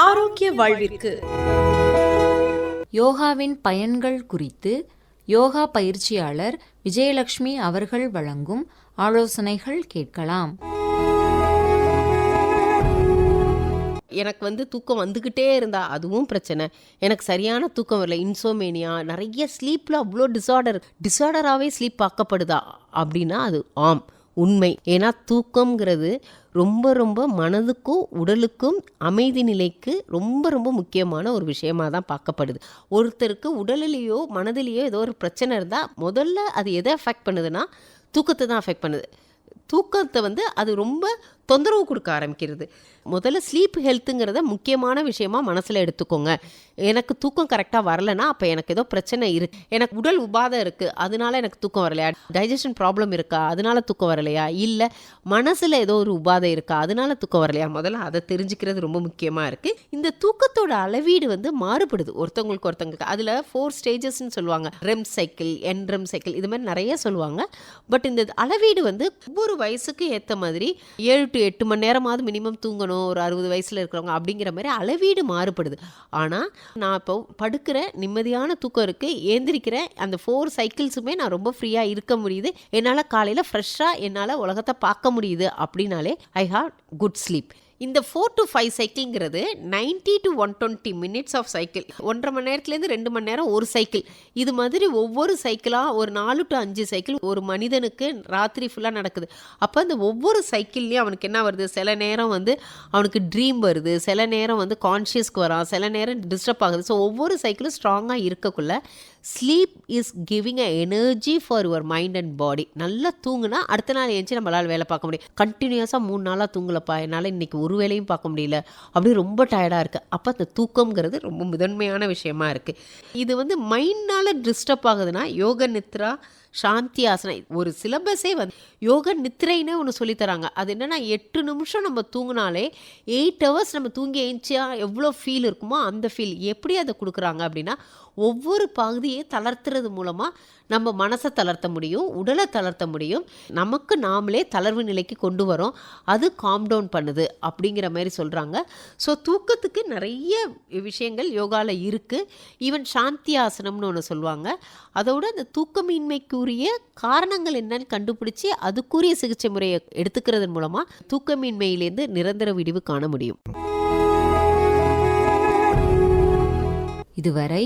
ஆரோக்கிய வாழ்விற்கு. யோகாவின் பயன்கள் குறித்து யோகா பயிற்சியாளர் விஜயலட்சுமி அவர்கள் வழங்கும் ஆலோசனைகள் கேட்கலாம். எனக்கு வந்து தூக்கம் வந்துக்கிட்டே இருந்தா அதுவும் பிரச்சனை. எனக்கு சரியான தூக்கம் வரல இன்சோமேனியா நிறைய ஸ்லீப்பில் அவ்வளோ டிசார்டர் டிசார்டராகவே ஸ்லீப் பார்க்கப்படுதா அப்படின்னா அது ஆம். உண்மை. ஏன்னா தூக்கம்ங்கிறது ரொம்ப ரொம்ப மனதுக்கும் உடலுக்கும் அமைதி நிலைக்கு ரொம்ப ரொம்ப முக்கியமான ஒரு விஷயமா தான் பார்க்கப்படுது. ஒருத்தருக்கு உடலிலேயோ மனதிலேயோ ஏதோ ஒரு பிரச்சனை இருந்தால் முதல்ல அது எதை அஃபெக்ட் பண்ணுதுன்னா தூக்கத்தை தான் அஃபெக்ட் பண்ணுது. தூக்கத்தை வந்து அது ரொம்ப தொந்தரவு கொடுக்க ஆரம்பிக்கிறது. முதல்ல ஸ்லீப் ஹெல்த்துங்கிறத முக்கியமான விஷயமா மனசில் எடுத்துக்கோங்க. எனக்கு தூக்கம் கரெக்டாக வரலன்னா அப்போ எனக்கு ஏதோ பிரச்சனை இருக்கு. எனக்கு உடல் உபாதம் இருக்குது அதனால எனக்கு தூக்கம் வரலையா? டைஜஷன் ப்ராப்ளம் இருக்கா? அதனால தூக்கம் வரலையா? இல்லை மனசில் ஏதோ ஒரு உபாதை இருக்கா? அதனால தூக்கம் வரலையா? முதல்ல அதை தெரிஞ்சுக்கிறது ரொம்ப முக்கியமாக இருக்குது இந்த தூக்கத்தோட அளவீடு வந்து மாறுபடுது. ஒருத்தவங்களுக்கு ஒருத்தவங்களுக்கு. அதில் ஃபோர் ஸ்டேஜஸ்ன்னு சொல்லுவாங்க. REM cycle N REM cycle இது மாதிரி நிறைய சொல்லுவாங்க. பட் இந்த அளவீடு வந்து ஒவ்வொரு வயசுக்கு ஏற்ற மாதிரி ஏழு டு எட்டு மணி நேரமாவது மினிமம் தூங்கணும் ஒரு அறுபது வயசில் இருக்கிறவங்க அப்படிங்கிற மாதிரி அளவீடு மாறுபடுது. ஆனால் நான் இப்போ படுக்கிற நிம்மதியான தூக்கம் இருக்குது ஏந்திரிக்கிற அந்த ஃபோர் சைக்கிள்ஸுமே நான் ரொம்ப ஃப்ரீயாக இருக்க முடியுது. என்னால் காலையில் ஃப்ரெஷ்ஷாக என்னால் உலகத்தை பார்க்க முடியுது அப்படின்னாலே ஐ ஹாவ் குட் ஸ்லீப் இந்த four to five சைக்கிள்ங்கிறது ninety to one twenty minutes of cycle ஒன்றரை மணி நேரத்துலேருந்து ரெண்டு மணி நேரம் ஒரு சைக்கிள் இது மாதிரி ஒவ்வொரு சைக்கிளாக ஒரு நாலு டு அஞ்சு சைக்கிள் ஒரு மனிதனுக்கு ராத்திரி ஃபுல்லாக நடக்குது. அப்போ அந்த ஒவ்வொரு சைக்கிள்லேயும் அவனுக்கு என்ன வருது? சில நேரம் வந்து அவனுக்கு ட்ரீம் வருது. சில நேரம் வந்து கான்ஷியஸ்க்கு வரான். சில நேரம் டிஸ்டர்ப் ஆகுது. ஸோ ஒவ்வொரு சைக்கிளும் ஸ்ட்ராங்காக இருக்கக்குள்ள sleep is giving a energy for your mind and body நல்லா தூங்குனா அடுத்த நாள் ஏஞ்சி நம்மளால் வேலை பார்க்க முடியும். கண்டினியூஸாக மூணு நாளாக தூங்கலப்பா. என்னால் இன்றைக்கி ஒரு ஒரு வேலையும் பார்க்க முடியல. அப்படி ரொம்ப டயர்டாக இருக்குது அப்போ அந்த தூக்கம்ங்கிறது ரொம்ப முதன்மையான விஷயமா இருக்குது இது வந்து மைண்ட்னால் டிஸ்டர்ப் ஆகுதுன்னா யோக நித்ரா சாந்தி ஆசனா ஒரு சிலபஸே வந்து யோக நித்திரைன்னு ஒன்று சொல்லித்தராங்க. அது என்னென்னா எட்டு நிமிஷம் நம்ம தூங்கினாலே எயிட் ஹவர்ஸ் நம்ம தூங்கி எழுந்தியா எவ்வளோ ஃபீல் இருக்குமோ அந்த ஃபீல் எப்படி அதை கொடுக்குறாங்க அப்படின்னா ஒவ்வொரு பகுதியை தளர்த்துறது மூலமாக நம்ம மனசை தளர்த்த முடியும் உடலை தளர்த்த முடியும். நமக்கு நாமளே தளர்வு நிலைக்கு கொண்டு வரோம். அது காம் டவுன் பண்ணுது அப்படிங்கிற மாதிரி சொல்கிறாங்க ஸோ தூக்கத்துக்கு நிறைய விஷயங்கள் யோகாவில் இருக்குது ஈவன் சாந்தி ஆசனம்னு ஒன்று சொல்லுவாங்க. அதோட அந்த தூக்கமின்மைக்கு தூக்கமின்மைக்குரிய காரணங்கள் என்னன்னு கண்டுபிடிச்சி அதுக்குரிய சிகிச்சை முறையை எடுத்துக்கிறதன் மூலமாக தூக்கமின்மையிலேருந்து நிரந்தர விடிவு காண முடியும். இதுவரை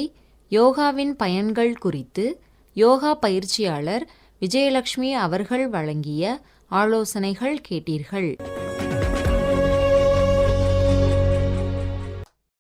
யோகாவின் பயன்கள் குறித்து யோகா பயிற்சியாளர் விஜயலட்சுமி அவர்கள் வழங்கிய ஆலோசனைகள் கேட்டீர்கள்.